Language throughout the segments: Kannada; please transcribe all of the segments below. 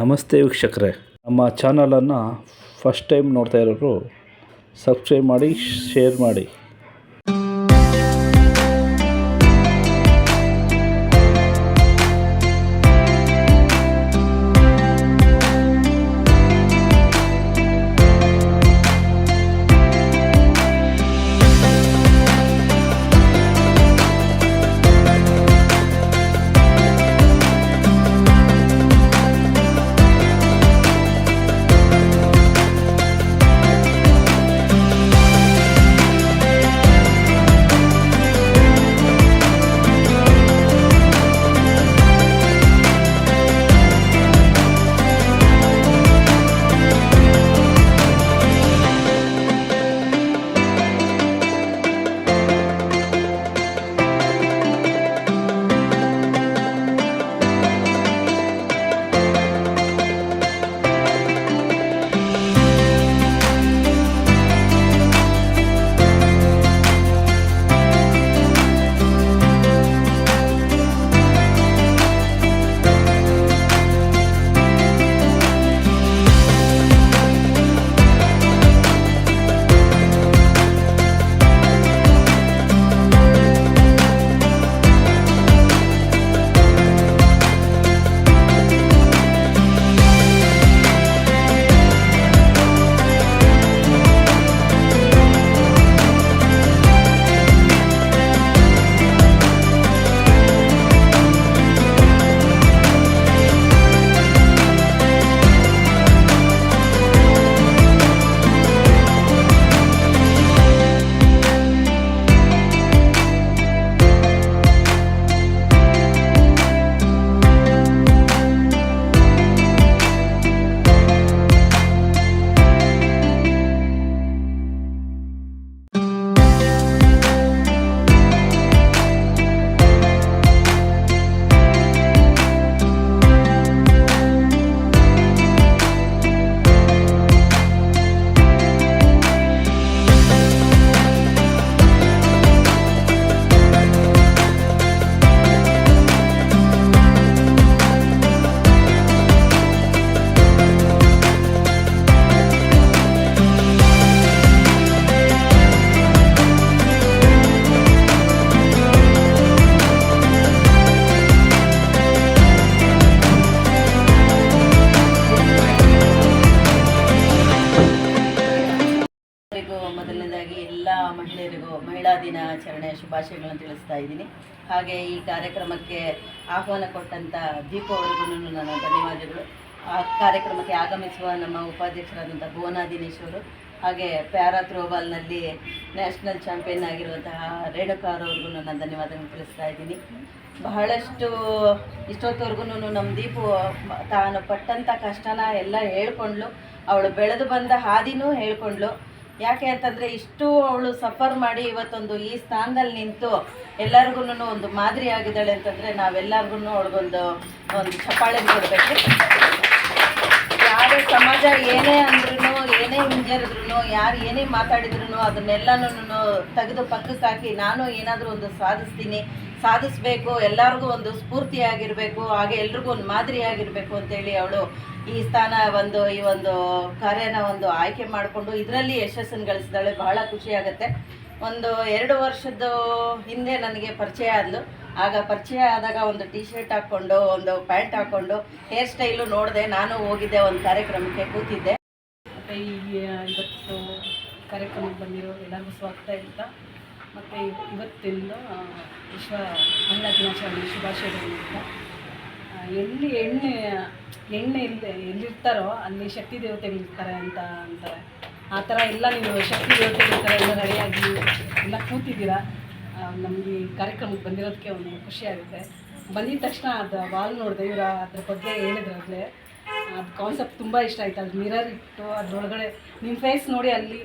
ನಮಸ್ತೆ ವೀಕ್ಷಕರೇ. ನಮ್ಮ ಚಾನಲನ್ನು ಫಸ್ಟ್ ಟೈಮ್ ನೋಡ್ತಾ ಇರೋರು ಸಬ್ಸ್ಕ್ರೈಬ್ ಮಾಡಿ ಶೇರ್ ಮಾಡಿ. ಹಾಗೆ ಈ ಕಾರ್ಯಕ್ರಮಕ್ಕೆ ಆಹ್ವಾನ ಕೊಟ್ಟಂಥ ದೀಪ ಅವರಿಗೂ ನನ್ನ ಧನ್ಯವಾದಗಳು. ಆ ಕಾರ್ಯಕ್ರಮಕ್ಕೆ ಆಗಮಿಸುವ ನಮ್ಮ ಉಪಾಧ್ಯಕ್ಷರಾದಂಥ ಭುವನಾ ದಿನೇಶ್ ಅವರು, ಹಾಗೆ ಪ್ಯಾರಾ ಥ್ರೋಬಾಲ್ನಲ್ಲಿ ನ್ಯಾಷನಲ್ ಚಾಂಪಿಯನ್ ಆಗಿರುವಂತಹ ರೇಣುಕಾರವ್ರಿಗೂ ನನ್ನ ಧನ್ಯವಾದಗಳು ತಿಳಿಸ್ತಾ ಇದ್ದೀನಿ. ಬಹಳಷ್ಟು ಇಷ್ಟೊತ್ತವರೆಗೂ ನಮ್ಮ ದೀಪು ತಾನು ಪಟ್ಟಂಥ ಕಷ್ಟನ ಎಲ್ಲ ಹೇಳ್ಕೊಂಡ್ಲು. ಅವಳು ಬೆಳೆದು ಬಂದ ಹಾದಿನೂ ಹೇಳ್ಕೊಂಡ್ಲು. ಯಾಕೆ ಅಂತಂದರೆ ಇಷ್ಟು ಅವಳು ಸಫರ್ ಮಾಡಿ ಇವತ್ತೊಂದು ಈ ಸ್ಥಾನದಲ್ಲಿ ನಿಂತು ಎಲ್ಲರಿಗೂ ಒಂದು ಮಾದರಿ ಆಗಿದ್ದಾಳೆ ಅಂತಂದರೆ ನಾವೆಲ್ಲರಿಗೂ ಅವಳಿಗೊಂದು, ಒಂದು ಚಪ್ಪಾಳೆ ಕೊಡಬೇಕು ಯಾರು ಸಮಾಜ ಏನೇ ಅಂದ್ರೂ ಏನೇ ಹಿಂಜರಿದ್ರು ಯಾರು ಏನೇ ಮಾತಾಡಿದ್ರು ಅದನ್ನೆಲ್ಲನೂ ತೆಗೆದು ಪಕ್ಕಕ್ಕೆ ಹಾಕಿ ನಾನು ಏನಾದರೂ ಒಂದು ಸಾಧಿಸ್ತೀನಿ ಸಾಧಿಸ್ಬೇಕು, ಎಲ್ಲರಿಗೂ ಒಂದು ಸ್ಫೂರ್ತಿಯಾಗಿರಬೇಕು, ಹಾಗೆ ಎಲ್ರಿಗೂ ಒಂದು ಮಾದರಿಯಾಗಿರಬೇಕು ಅಂತೇಳಿ ಅವಳು ಈ ಸ್ಥಾನ ಒಂದು, ಈ ಒಂದು ಕಾರ್ಯನ ಒಂದು ಆಯ್ಕೆ ಮಾಡಿಕೊಂಡು ಇದರಲ್ಲಿ ಯಶಸ್ಸನ್ನು ಗಳಿಸಿದಾಳೆ. ಬಹಳ ಖುಷಿ ಆಗುತ್ತೆ ಒಂದು ಎರಡು ವರ್ಷದ ಹಿಂದೆ ನನಗೆ ಪರಿಚಯ ಆದ್ಲು. ಆಗ ಪರಿಚಯ ಆದಾಗ ಒಂದು ಟಿ ಶರ್ಟ್ ಹಾಕ್ಕೊಂಡು, ಒಂದು ಪ್ಯಾಂಟ್ ಹಾಕ್ಕೊಂಡು, ಹೇರ್ ಸ್ಟೈಲು ನೋಡಿದೆ, ನಾನು ಹೋಗಿದ್ದೆ ಒಂದು ಕಾರ್ಯಕ್ರಮಕ್ಕೆ, ಕೂತಿದ್ದೆ. ಮತ್ತು ಈ ಇವತ್ತು ಕಾರ್ಯಕ್ರಮಕ್ಕೆ ಬಂದಿರೋ ಎಲ್ಲರಿಗೂ ಸ್ವಾಗತ ಅಂತ ಮತ್ತು ಇವತ್ತಿಂದ ವಿಶ್ವ ಮಹಿಳಾ ದಿನಾಚರಣೆ ಶುಭಾಶಯಗಳು ಅಂತ ಆ, ಎಲ್ಲಿ ಎಣ್ಣೆ ಎಣ್ಣೆ ಇಲ್ಲದೆ ಎಲ್ಲಿರ್ತಾರೋ ಅಲ್ಲಿ ಶಕ್ತಿ ದೇವತೆಗಳಿರ್ತಾರೆ ಅಂತ ಅಂತಾರೆ. ಆ ಥರ ಎಲ್ಲ ನೀವು ಶಕ್ತಿ ದೇವತೆಗಳಿರ್ತಾರೆ ಎಲ್ಲ ರೆಡಿಯಾಗಿ ಎಲ್ಲ ಕೂತಿದ್ದೀರಾ? ನಮಗೆ ಈ ಕಾರ್ಯಕ್ರಮಕ್ಕೆ ಬಂದಿರೋದಕ್ಕೆ ಒಂದು ಖುಷಿಯಾಗುತ್ತೆ ಬಂದಿದ ತಕ್ಷಣ ಅದು ವಾಲ್ ನೋಡಿದೆ ಇವರು ಅದ್ರ ಬಗ್ಗೆ ಹೇಳಿದ್ರಾಗಲೇ ಅದು ಕಾನ್ಸೆಪ್ಟ್ ತುಂಬ ಇಷ್ಟ ಆಯಿತು. ಅದು ಮಿರರ್ ಇಟ್ಟು ಅದ್ರೊಳಗಡೆ ನಿಮ್ಮ ಫೇಸ್ ನೋಡಿ ಅಲ್ಲಿ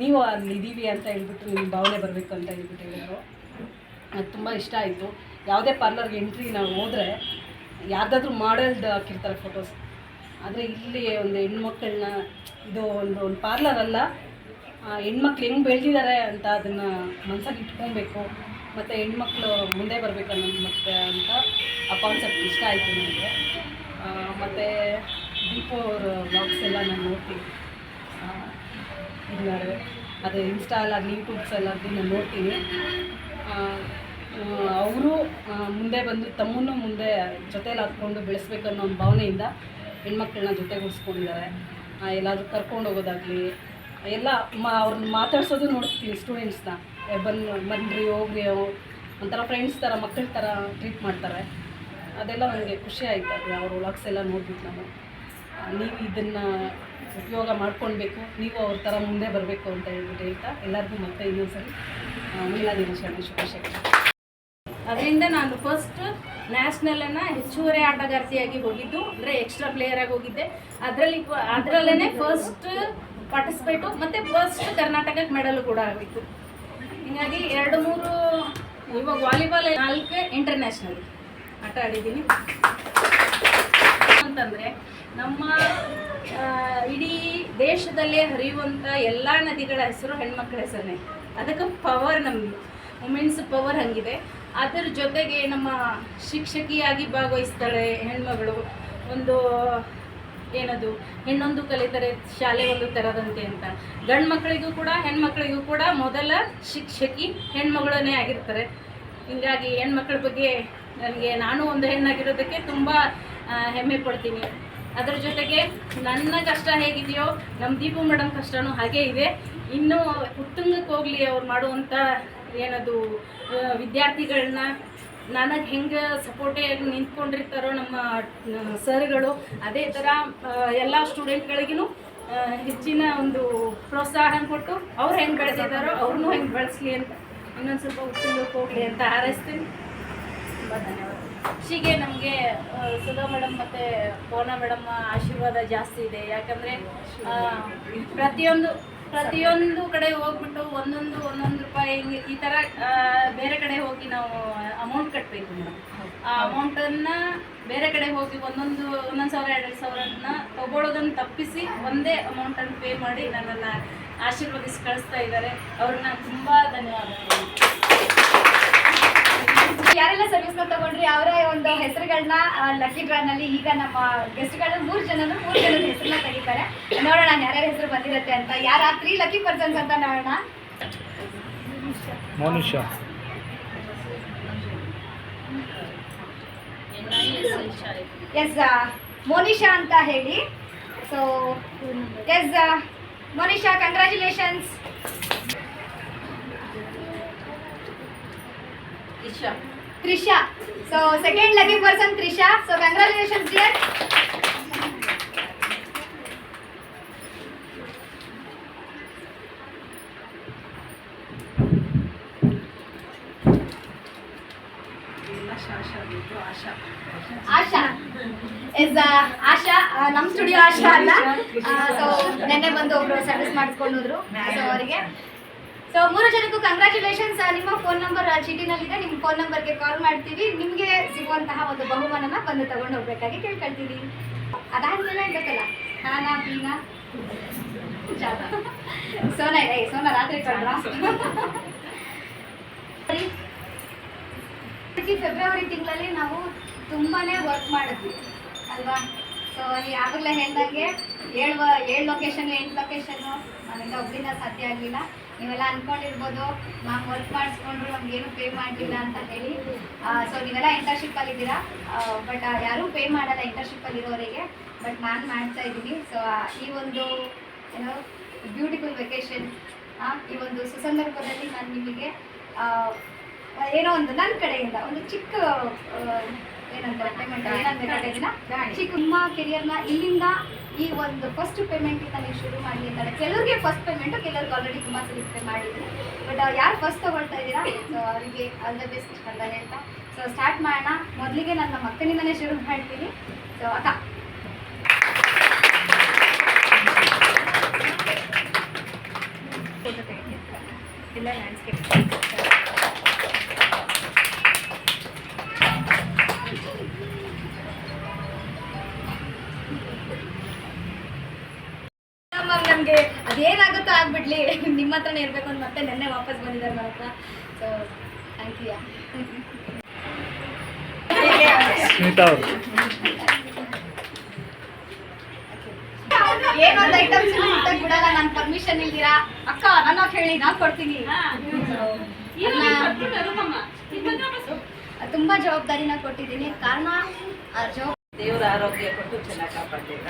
ನೀವು ಅಲ್ಲಿ ಇದ್ದೀವಿ ಅಂತ ಹೇಳ್ಬಿಟ್ಟು ನಿಮ್ಮ ಭಾವನೆ ಬರಬೇಕು ಅಂತ ಹೇಳ್ಬಿಟ್ಟು ಹೇಳಿದ್ರು. ಅದು ತುಂಬ ಇಷ್ಟ ಆಯಿತು. ಯಾವುದೇ ಪಾರ್ಲರ್ಗೆ ಎಂಟ್ರಿ ನಾವು ಹೋದರೆ ಯಾರ್ದಾದ್ರೂ ಮಾಡೆಲ್ಡ್ ಹಾಕಿರ್ತಾರೆ ಫೋಟೋಸ್ ಆದರೆ ಇಲ್ಲಿ ಒಂದು ಹೆಣ್ಮಕ್ಳನ್ನ ಇದು ಒಂದು ಒಂದು ಪಾರ್ಲರ್ ಅಲ್ಲ ಹೆಣ್ಮಕ್ಳು ಹೆಂಗೆ ಬೆಳೆದಿದ್ದಾರೆ ಅಂತ ಅದನ್ನು ಮನಸ್ಸಲ್ಲಿ ಇಟ್ಕೊಬೇಕು. ಮತ್ತು ಹೆಣ್ಮಕ್ಳು ಮುಂದೆ ಬರಬೇಕು ಅನ್ನೋದು ಮತ್ತೆ ಅಂತ ಆ ಕಾನ್ಸೆಪ್ಟ್ ಇಷ್ಟ ಆಯಿತು ನನಗೆ. ಮತ್ತು ದೀಪು ಅವರ ಬ್ಲಾಗ್ಸ್ ಎಲ್ಲ ನಾನು ನೋಡ್ತೀನಿ. ಇದ್ದಾರೆ. ಅದೇ ಇನ್ಸ್ಟಾಲಾಗಲಿ ಯೂಟ್ಯೂಬ್ಸಲ್ಲಾಗಲಿ ನಾನು ನೋಡ್ತೀನಿ. ಅವರು ಮುಂದೆ ಬಂದು ತಮ್ಮನ್ನು ಮುಂದೆ ಜೊತೇಲಿ ಹಾಕ್ಕೊಂಡು ಬೆಳೆಸ್ಬೇಕನ್ನೋ ಒಂದು ಭಾವನೆಯಿಂದ ಹೆಣ್ಮಕ್ಳನ್ನ ಜೊತೆಗೂಡಿಸ್ಕೊಂಡಿದ್ದಾರೆ. ಎಲ್ಲಾದರೂ ಕರ್ಕೊಂಡು ಹೋಗೋದಾಗಲಿ, ಎಲ್ಲ ಮಾ ಅವ್ರನ್ನ ಮಾತಾಡ್ಸೋದು ನೋಡ್ತೀನಿ ಸ್ಟೂಡೆಂಟ್ಸ್ನ ಬನ್ ಬನ್ನಿರಿ ಹೋಗ್ರಿ ಒಂಥರ ಫ್ರೆಂಡ್ಸ್ ಥರ ಮಕ್ಕಳ ಥರ ಟ್ರೀಟ್ ಮಾಡ್ತಾರೆ. ಅದೆಲ್ಲ ನನಗೆ ಖುಷಿ ಆಯ್ತು. ಅವ್ರ ವ್ಲಾಗ್ಸ್ ಎಲ್ಲ ನೋಡ್ಬಿಟ್ಟು ನಾನು. ನೀವು ಇದನ್ನು ಉಪಯೋಗ ಮಾಡ್ಕೊಳ್ಬೇಕು, ನೀವು ಅವ್ರ ಥರ ಮುಂದೆ ಬರಬೇಕು ಅಂತ ಹೇಳ್ಬಿಟ್ಟು ಹೇಳ್ತಾ ಎಲ್ಲರಿಗೂ ಮತ್ತೆ ಇನ್ನೊಂದ್ಸರಿ ಸರಿ ಮಹಿಳಾ ದಿನಾಚರಣೆ ಶುಭಾಶಯಗಳು. ಅದರಿಂದ ನಾನು ಫಸ್ಟ್ ನ್ಯಾಷನಲನ್ನು ಹೆಚ್ಚುವರಿ ಆಟಗಾರ್ತಿಯಾಗಿ ಹೋಗಿದ್ದು, ಅಂದರೆ ಎಕ್ಸ್ಟ್ರಾ ಪ್ಲೇಯರಾಗಿ ಹೋಗಿದ್ದೆ. ಅದರಲ್ಲಿ ಅದರಲ್ಲೇ ಫಸ್ಟ್ ಪಾರ್ಟಿಸಿಪೇಟು ಮತ್ತು ಫಸ್ಟ್ ಕರ್ನಾಟಕಕ್ಕೆ ಮೆಡಲು ಕೂಡ ಆಗಿತ್ತು. ಹೀಗಾಗಿ ಎರಡು ಮೂರು, ಇವಾಗ ವಾಲಿಬಾಲ್ ನಾಲ್ಕು ಇಂಟರ್ನ್ಯಾಷನಲ್ ಆಟ ಆಡಿದ್ದೀನಿ. ಅಂತಂದರೆ ನಮ್ಮ ಇಡೀ ದೇಶದಲ್ಲೇ ಹರಿಯುವಂಥ ಎಲ್ಲ ನದಿಗಳ ಹೆಸರು ಹೆಣ್ಮಕ್ಳ ಹೆಸರನ್ನೇ. ಅದಕ್ಕೆ ಪವರ್ ನಮ್ಗೆ. ವುಮೆನ್ಸ್ ಪವರ್ ಹಂಗಿದೆ. ಅದರ ಜೊತೆಗೆ ನಮ್ಮ ಶಿಕ್ಷಕಿಯಾಗಿ ಭಾಗವಹಿಸ್ತಾಳೆ ಹೆಣ್ಮಗಳು. ಒಂದು, ಏನದು, ಹೆಣ್ಣೊಂದು ಕಲಿತಾರೆ ಶಾಲೆ ಒಂದು ತರದಂತೆ ಅಂತ. ಗಂಡು ಮಕ್ಕಳಿಗೂ ಕೂಡ, ಹೆಣ್ಮಕ್ಳಿಗೂ ಕೂಡ ಮೊದಲ ಶಿಕ್ಷಕಿ ಹೆಣ್ಮಗಳನ್ನೇ ಆಗಿರ್ತಾರೆ. ಹಿಂಗಾಗಿ ಹೆಣ್ಮಕ್ಳ ಬಗ್ಗೆ ನನಗೆ, ನಾನು ಒಂದು ಹೆಣ್ಣಾಗಿರೋದಕ್ಕೆ ತುಂಬ ಹೆಮ್ಮೆ ಪಡ್ತೀನಿ. ಅದರ ಜೊತೆಗೆ ನನ್ನ ಕಷ್ಟ ಹೇಗಿದೆಯೋ ನಮ್ಮ ದೀಪು ಮೇಡಮ್ ಕಷ್ಟನೂ ಹಾಗೇ ಇದೆ. ಇನ್ನೂ ಉತ್ತುಂಗಕ್ಕೆ ಹೋಗಲಿ ಅವ್ರು ಮಾಡುವಂಥ ಏನದು ವಿದ್ಯಾರ್ಥಿಗಳನ್ನ ನನಗೆ ಹೆಂಗೆ ಸಪೋರ್ಟಿಯಾಗಿ ನಿಂತ್ಕೊಂಡಿರ್ತಾರೋ ನಮ್ಮ ಸರ್ಗಳು, ಅದೇ ಥರ ಎಲ್ಲ ಸ್ಟೂಡೆಂಟ್ಗಳಿಗೂ ಹೆಚ್ಚಿನ ಒಂದು ಪ್ರೋತ್ಸಾಹ ಕೊಟ್ಟು ಅವ್ರು ಹೆಂಗೆ ಬೆಳೆದಿದ್ದಾರೋ ಅವ್ರನ್ನೂ ಹೆಂಗೆ ಬೆಳೆಸ್ಲಿ ಅಂತ ಇನ್ನೊಂದು ಸ್ವಲ್ಪ ಉತ್ತುಂಗಕ್ಕೆ ಹೋಗಲಿ ಅಂತ ಹಾರೈಸ್ತೀನಿ. ತುಂಬ ಧನ್ಯವಾದ ಹೀಗೆ ನಮಗೆ ಸುಧಾ ಮೇಡಮ್ ಮತ್ತು ಪವನ ಮೇಡಮ್ ಆಶೀರ್ವಾದ ಜಾಸ್ತಿ ಇದೆ. ಯಾಕಂದರೆ ಪ್ರತಿಯೊಂದು ಪ್ರತಿಯೊಂದು ಕಡೆ ಹೋಗ್ಬಿಟ್ಟು ಒಂದೊಂದು ಒಂದೊಂದು ರೂಪಾಯಿ ಹಿಂಗೆ ಈ ಥರ ಬೇರೆ ಕಡೆ ಹೋಗಿ ನಾವು ಅಮೌಂಟ್ ಕಟ್ಟಬೇಕು ಮೇಡಮ್. ಆ ಅಮೌಂಟನ್ನು ಬೇರೆ ಕಡೆ ಹೋಗಿ ಒಂದೊಂದು ಒಂದೊಂದು ಸಾವಿರ, ಎರಡು ಸಾವಿರನ ತಗೊಳ್ಳೋದನ್ನು ತಪ್ಪಿಸಿ ಒಂದೇ ಅಮೌಂಟನ್ನು ಪೇ ಮಾಡಿ ನನ್ನನ್ನು ಆಶೀರ್ವದಿಸಿ ಕಳಿಸ್ತಾ ಇದ್ದಾರೆ. ಅವ್ರನ್ನ ತುಂಬ ಧನ್ಯವಾದಗಳು. ಯಾರೆಲ್ಲ ಸರ್ವಿಸ್ನ ತಗೊಂಡ್ರಿ ಅವರ ಒಂದು ಹೆಸರುಗಳನ್ನ ಲಕ್ಕಿ ಡ್ರಾನಲ್ಲಿ ಈಗ ನಮ್ಮ ಗೆಸ್ಟ್ಗಳು ಮೂರು ಜನನು ಮೂರು ಜನ ಹೆಸರನ್ನ ತೆಗಿತಾರೆ. ನೋಡೋಣ ಯಾರ್ಯಾರ ಹೆಸರು ಬಂದಿರುತ್ತೆ ಅಂತ. ಯಾರ ತ್ರೀ ಲಕ್ಕಿ ಪರ್ಸನ್ಸ್ ಅಂತ ನೋಡೋಣ. ಮನುಷ್ಯ ಎಸ್ ಮೋನಿಶಾ ಅಂತ ಹೇಳಿ. So yes Monisha congratulations Isha Trisha so second lucky person Trisha so congratulations dear Asha yes Asha ನಮ್ಮ ಸ್ಟುಡಿಯೋ ಆಶಾ ಅಲ್ಲ. ಸೊ ನೆನ್ನೆ ಬಂದು ಒಬ್ರು ಸರ್ವಿಸ್ ಮಾಡಿಸ್ಕೊಂಡು ಹೋದ್ರು. ಸೊ ಅವರಿಗೆ ಮೂರು ಜನಕ್ಕೂ ಕಂಗ್ರ್ಯಾಚುಲೇಷನ್ಸ್ ನಿಮ್ಮ ಫೋನ್ ನಂಬರ್ ಚೀಟಿನಲ್ಲಿದೆ. ನಿಮ್ಮ ಫೋನ್ ನಂಬರ್ಗೆ ಕಾಲ್ ಮಾಡ್ತೀವಿ. ನಿಮಗೆ ಸಿಗುವಂತಹ ಒಂದು ಬಹುಮಾನನ ಬಂದು ತಗೊಂಡು ಹೋಗ್ಬೇಕಾಗಿ ಕೇಳ್ಕೊಳ್ತೀವಿ. ಅದಾದ್ಮೇಲೆ ಬೇಕಲ್ಲ. ಹಾನಾ ಪೀನಾ ಸೋನಾ ಇದೆ. ಸೋನಾ ರಾತ್ರಿ ಕಳ್ರ ಫೆಬ್ರವರಿ ತಿಂಗಳಲ್ಲಿ ನಾವು ತುಂಬಾನೇ ವರ್ಕ್ ಮಾಡಿದ್ವಿ. ಅಲ್ವಾ? ಸೊ ಆಗಲೇ ಹೇಳ್ದಂಗೆ ಏಳು ಏಳು ಲೊಕೇಶನ್ ಎಂಟು ಲೊಕೇಶನ್ನು ಅದರಿಂದ ಒಬ್ಬರಿಂದ ಸಾಧ್ಯ ಆಗಲಿಲ್ಲ. ನೀವೆಲ್ಲ ಅನ್ಕೊಂಡಿರ್ಬೋದು ಮ್ಯಾಮ್ ವರ್ಕ್ ಮಾಡಿಸ್ಕೊಂಡ್ರು ನಮ್ಗೇನು ಪೇ ಮಾಡಲಿಲ್ಲ ಅಂತ ಹೇಳಿ. ಸೊ ನೀವೆಲ್ಲ ಇಂಟರ್ನ್ಶಿಪ್ಪಲ್ಲಿ ಇದ್ದೀರಾ? ಬಟ್ ಯಾರೂ ಪೇ ಮಾಡಲ್ಲ ಇಂಟರ್ನ್ಶಿಪ್ಪಲ್ಲಿ ಇರೋರಿಗೆ. ಬಟ್ ನಾನು ಮಾಡ್ತಾ ಇದ್ದೀನಿ. ಸೊ ಈ ಒಂದು ಏನೋ ಬ್ಯೂಟಿಫುಲ್ ವೆಕೇಶನ್ ಈ ಒಂದು ಸುಸಂದರ್ಭದಲ್ಲಿ ನಾನು ನಿಮಗೆ ಏನೋ ಒಂದು ನನ್ನ ಕಡೆಯಿಂದ ಒಂದು ಚಿಕ್ಕ ಪೇಮೆಂಟ್ ಏನಂತ ಚಿಕ್ಕಮ್ಮ ಕೆರಿಯರ್ನ ಇಲ್ಲಿಂದ ಈ ಒಂದು ಫಸ್ಟ್ ಪೇಮೆಂಟ್ ನೀವು ಶುರು ಮಾಡಿ ಅಂತಾರೆ. ಕೆಲವರಿಗೆ ಫಸ್ಟ್ ಪೇಮೆಂಟು ಕೆಲವ್ರಿಗೆ ಆಲ್ರೆಡಿ ತುಂಬ ಸಲ ಪೇ ಮಾಡಿದ್ದೀನಿ ಬಟ್ ಯಾರು ಫಸ್ಟ್ ತಗೊಳ್ತಾ ಇದ್ದೀರಾ? ಸೊ ಅವರಿಗೆ ಆಲ್ ದ ಬೆಸ್ಟ್ ಅಂತ. ಹೇಳ್ತಾ ಸೊ ಸ್ಟಾರ್ಟ್ ಮಾಡೋಣ. ಮೊದಲಿಗೆ ನನ್ನ ಅಕ್ಕನಿಂದನೇ ಶುರು ಮಾಡ್ತೀನಿ. ಸೊ ಅಕ್ಕ. ಇಲ್ಲ ಲ್ಯಾಂಡ್ಸ್ಕೇಪ್ ಸ್ಮಿತಾ ಅವರು ಏನೊಂದು ಐಟಮ್ಸ್ ಮುಟ್ಟಕ್ ಬಿಡಲ್ಲ ನಾನು ಪರ್ಮಿಷನ್ ಇಲ್ದಿರಾ? ಅಕ್ಕ ನಾನು ಹೇಳಿ ನಾನು ಕೊಡ್ತೀನಿ. ತುಂಬಾ ಜವಾಬ್ದಾರಿನ ಕೊಟ್ಟಿದ್ದೀನಿ. ಕಾರಣ ದೇವರ ಆರೋಗ್ಯ ಕೊಟ್ಟು ಚೆನ್ನಾಗಿ ಕಾಪಾಡಲಿಲ್ಲ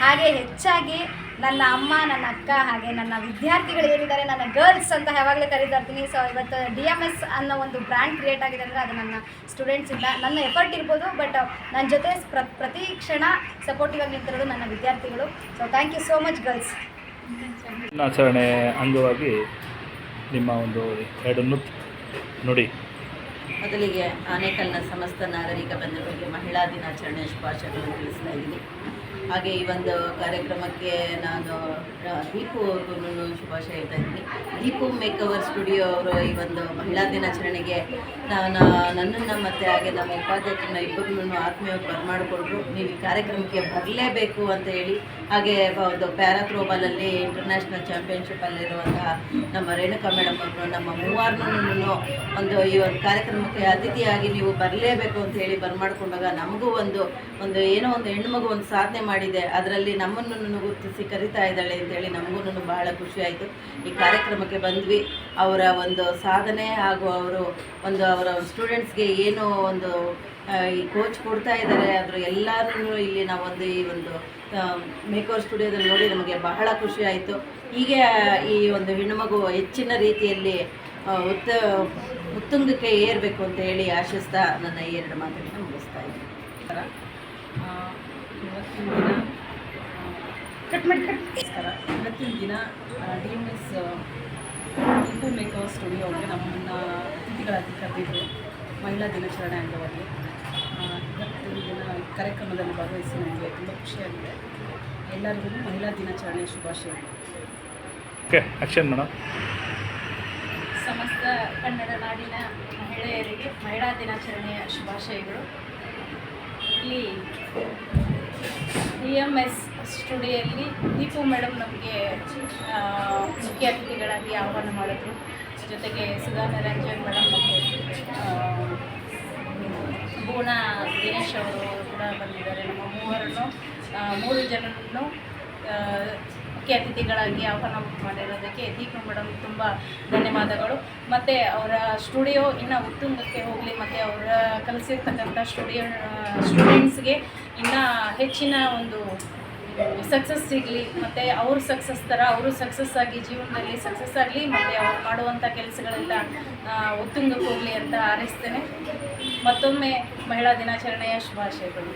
ಹಾಗೆ ಹೆಚ್ಚಾಗಿ ನನ್ನ ಅಮ್ಮ ನನ್ನ ಅಕ್ಕ ಹಾಗೆ ನನ್ನ ವಿದ್ಯಾರ್ಥಿಗಳು ಏನಿದ್ದಾರೆ, ನನ್ನ ಗರ್ಲ್ಸ್ ಅಂತ ಯಾವಾಗಲೇ ಕರೀತಾ ಇರ್ತೀನಿ. ಸೊ ಇವತ್ತು ಡಿ ಎಂ ಎಸ್ ಅನ್ನೋ ಒಂದು ಬ್ರ್ಯಾಂಡ್ ಕ್ರಿಯೇಟ್ ಆಗಿದೆ ಅಂದರೆ ಅದು ನನ್ನ ಸ್ಟೂಡೆಂಟ್ಸಿಂದ ನನ್ನ ಎಫರ್ಟ್ ಇರ್ಬೋದು ಬಟ್ ನನ್ನ ಜೊತೆ ಪ್ರ, ಪ್ರತಿ ಕ್ಷಣ ಸಪೋರ್ಟಿವ್ ಆಗಿ ನಿಂತಿರೋದು ನನ್ನ ವಿದ್ಯಾರ್ಥಿಗಳು. So thank you so much girls ದಿನಾಚರಣೆ ಅಂಗವಾಗಿ ನಿಮ್ಮ ಒಂದು ಎರಡು ನೃತ್ಯ ನುಡಿ. ಮೊದಲಿಗೆ ಆನೇಕಲ್ನ ಸಮಸ್ತ ನಾಗರಿಕ ಬಂಧುಗಳಿಗೆ ಮಹಿಳಾ ದಿನಾಚರಣೆ ಶುಭಾಶಯಗಳನ್ನು ತಿಳಿಸ್ತಾ ಇದ್ದೀನಿ. ಹಾಗೆ ಈ ಒಂದು ಕಾರ್ಯಕ್ರಮಕ್ಕೆ ನಾನು ದೀಪು ಅವ್ರಿಗೂ ಶುಭಾಶಯ ಹೇಳ್ತಾ ಇದ್ದೀನಿ. ದೀಪು ಮೇಕವರ್ ಸ್ಟುಡಿಯೋ ಅವರು ಈ ಒಂದು ಮಹಿಳಾ ದಿನಾಚರಣೆಗೆ ನಾನು, ನನ್ನನ್ನು ಮತ್ತು ಹಾಗೆ ನಮ್ಮ ಉಪಾಧ್ಯಕ್ಷನ ಇಬ್ಬರನ್ನು ಆತ್ಮೀಯವಾಗಿ ಬರಮಾಡಿಕೊಂಡ್ರು ನೀವು ಈ ಕಾರ್ಯಕ್ರಮಕ್ಕೆ ಬರಲೇಬೇಕು ಅಂತ ಹೇಳಿ, ಹಾಗೆ ಒಂದು ಪ್ಯಾರಾ ಥ್ರೋಬಾಲಲ್ಲಿ ಇಂಟರ್ನ್ಯಾಷನಲ್ ಚಾಂಪಿಯನ್ಶಿಪ್ಪಲ್ಲಿರುವಂತಹ ನಮ್ಮ ರೇಣುಕಾ ಮೇಡಮ್ ಅವರು ನಮ್ಮ ಮೂವಾರನೂ ಒಂದು ಈ ಒಂದು ಕಾರ್ಯಕ್ರಮಕ್ಕೆ ಅತಿಥಿಯಾಗಿ ನೀವು ಬರಲೇಬೇಕು ಅಂತ ಹೇಳಿ ಬರ್ಮಾಡ್ಕೊಂಡಾಗ ನಮಗೂ ಒಂದು ಒಂದು ಏನೋ ಒಂದು ಹೆಣ್ಣುಮಗು ಒಂದು ಸಾಧನೆ ಮಾಡಿದೆ. ಅದರಲ್ಲಿ ನಮ್ಮನ್ನು ಗುರುತಿಸಿ ಕರಿತಾ ಇದ್ದಾಳೆ ಅಂತೇಳಿ ನಮಗೂ ಬಹಳ ಖುಷಿ ಆಯಿತು. ಈ ಕಾರ್ಯಕ್ರಮಕ್ಕೆ ಬಂದ್ವಿ. ಅವರ ಒಂದು ಸಾಧನೆ ಹಾಗೂ ಅವರು ಒಂದು, ಅವರ ಸ್ಟೂಡೆಂಟ್ಸ್ಗೆ ಏನು ಒಂದು ಈ ಕೋಚ್ ಕೊಡ್ತಾ ಇದ್ದಾರೆ. ಅದ್ರ ಎಲ್ಲರೂ ಇಲ್ಲಿ ನಾವೊಂದು ಈ ಒಂದು ಮೇಕೋರ್ ಸ್ಟುಡಿಯೋದಲ್ಲಿ ನೋಡಿ ನಮಗೆ ಬಹಳ ಖುಷಿ ಆಯಿತು. ಹೀಗೆ ಈ ಒಂದು ಹೆಣ್ಣುಮಗು ಹೆಚ್ಚಿನ ರೀತಿಯಲ್ಲಿ ಉತ್ತ ಉತ್ತುಂಗಕ್ಕೆ ಏರಬೇಕು ಅಂತ ಹೇಳಿ ಆಶಿಸ್ತಾ ನನ್ನ ಈ ಎರಡು ಮಾತುಗಳನ್ನು ಮುಗಿಸ್ತಾ ಇದ್ದೀನಿ. ಆ, ಇವತ್ತಿನ ದಿನ ಕಟ್. ಮಾಡಿ ನಮಸ್ಕಾರ. ಇವತ್ತಿನ ದಿನ D M S Deepu maker ಸ್ಟುಡಿಯೋಗೆ ನಮ್ಮನ್ನು ಅತಿಥಿಗಳಾಗಿ ಕರೆದಿದ್ರು ಮಹಿಳಾ ದಿನಾಚರಣೆ ಅಂಗವಾಗಿ ಇವತ್ತಿನ ದಿನ ಈ ಕಾರ್ಯಕ್ರಮದಲ್ಲಿ ಭಾಗವಹಿಸಿ ನನಗೆ ತುಂಬ ಖುಷಿಯಾಗಿದೆ. ಎಲ್ಲರಿಗೂ ಮಹಿಳಾ ದಿನಾಚರಣೆ ಶುಭಾಶಯಗಳು. ಓಕೆ ಆಕ್ಷನ್ ಮೇಡಮ್ ಸಮಸ್ತ ಕನ್ನಡ ನಾಡಿನ ಮಹಿಳೆಯರಿಗೆ ಮಹಿಳಾ ದಿನಾಚರಣೆಯ ಶುಭಾಶಯಗಳು. ಇಲ್ಲಿ ಡಿ ಎಂ ಎಸ್ ಸ್ಟುಡಿಯೋಲ್ಲಿ ದೀಪು ಮೇಡಮ್ ನಮಗೆ ಮುಖ್ಯ ಅತಿಥಿಗಳಾಗಿ ಆಹ್ವಾನ ಮಾಡಿದ್ರು. ಜೊತೆಗೆ ಸುಧಾ ನಿರಂಜನ್ ಮೇಡಮ್ ಮತ್ತು ಭೂಣ ದಿನೇಶ್ ಅವರು ಕೂಡ ಬಂದಿದ್ದಾರೆ. ನಮ್ಮ ಮೂವರನ್ನು ಮೂರು ಜನರನ್ನು ಮುಖ್ಯ ಅತಿಥಿಗಳಾಗಿ ಆಹ್ವಾನ ಮಾಡಿರೋದಕ್ಕೆ ದೀಪು ಮೇಡಮ್ ತುಂಬ ಧನ್ಯವಾದಗಳು. ಮತ್ತು ಅವರ ಸ್ಟುಡಿಯೋ ಇನ್ನು ಉತ್ತುಂಗಕ್ಕೆ ಹೋಗಲಿ, ಮತ್ತು ಅವರ ಕಲಿಸಿರ್ತಕ್ಕಂಥ ಸ್ಟುಡಿಯೋ ಸ್ಟೂಡೆಂಟ್ಸ್ಗೆ ಇನ್ನೂ ಹೆಚ್ಚಿನ ಒಂದು ಸಕ್ಸಸ್ ಸಿಗಲಿ, ಮತ್ತು ಅವರು ಸಕ್ಸಸ್ ಥರ ಅವರು ಸಕ್ಸಸ್ ಆಗಿ ಜೀವನದಲ್ಲಿ ಸಕ್ಸಸ್ ಆಗಲಿ, ಮತ್ತು ಅವ್ರು ಮಾಡುವಂಥ ಕೆಲಸಗಳೆಲ್ಲ ಉತ್ತುಂಗಕ್ಕೆ ಹೋಗಲಿ ಅಂತ ಹಾರೈಸ್ತೇನೆ. ಮತ್ತೊಮ್ಮೆ ಮಹಿಳಾ ದಿನಾಚರಣೆಯ ಶುಭಾಶಯಗಳು.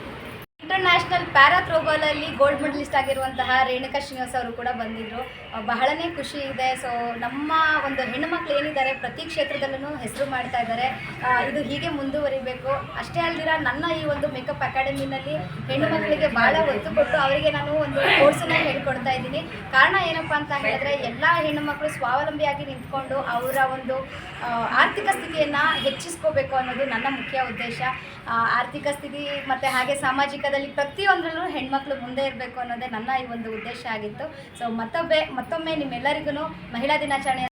ಇಂಟರ್ನ್ಯಾಷನಲ್ ಪ್ಯಾರಾ ಥ್ರೋಬಾಲಲ್ಲಿ ಗೋಲ್ಡ್ ಮೆಡಲಿಸ್ಟ್ ಆಗಿರುವಂತಹ ರೇಣುಕಾ ಶ್ರೀನಿವಾಸ್ ಅವರು ಕೂಡ ಬಂದಿದ್ರು. ಬಹಳನೇ ಖುಷಿ ಇದೆ. ಸೊ ನಮ್ಮ ಒಂದು ಹೆಣ್ಣುಮಕ್ಳು ಏನಿದ್ದಾರೆ, ಪ್ರತಿ ಕ್ಷೇತ್ರದಲ್ಲೂ ಹೆಸರು ಮಾಡ್ತಾ ಇದ್ದಾರೆ. ಇದು ಹೀಗೆ ಮುಂದುವರಿಬೇಕು. ಅಷ್ಟೇ ಅಲ್ದಿರ, ನನ್ನ ಈ ಒಂದು ಮೇಕಪ್ ಅಕಾಡೆಮಿನಲ್ಲಿ ಹೆಣ್ಣು ಮಕ್ಕಳಿಗೆ ಬಹಳ ಒತ್ತು ಕೊಟ್ಟು ಅವರಿಗೆ ನಾನು ಒಂದು ಕೋರ್ಸನ್ನು ಹೇಳ್ಕೊಡ್ತಾ ಇದ್ದೀನಿ. ಕಾರಣ ಏನಪ್ಪಾ ಅಂತ ಹೇಳಿದ್ರೆ, ಎಲ್ಲ ಹೆಣ್ಣು ಮಕ್ಕಳು ಸ್ವಾವಲಂಬಿಯಾಗಿ ನಿಂತ್ಕೊಂಡು ಅವರ ಒಂದು ಆರ್ಥಿಕ ಸ್ಥಿತಿಯನ್ನು ಹೆಚ್ಚಿಸ್ಕೋಬೇಕು ಅನ್ನೋದು ನನ್ನ ಮುಖ್ಯ ಉದ್ದೇಶ. ಆರ್ಥಿಕ ಸ್ಥಿತಿ ಮತ್ತು ಹಾಗೆ ಸಾಮಾಜಿಕದಲ್ಲಿ ಪ್ರತಿಯೊಂದರಲ್ಲೂ ಹೆಣ್ಮಕ್ಳು ಮುಂದೆ ಇರಬೇಕು ಅನ್ನೋದೇ ನನ್ನ ಈ ಒಂದು ಉದ್ದೇಶ ಆಗಿತ್ತು. ಸೊ ಮತ್ತೊಮ್ಮೆ ಮತ್ತೊಮ್ಮೆ ನಿಮ್ಮೆಲ್ಲರಿಗೂ ಮಹಿಳಾ ದಿನಾಚರಣೆ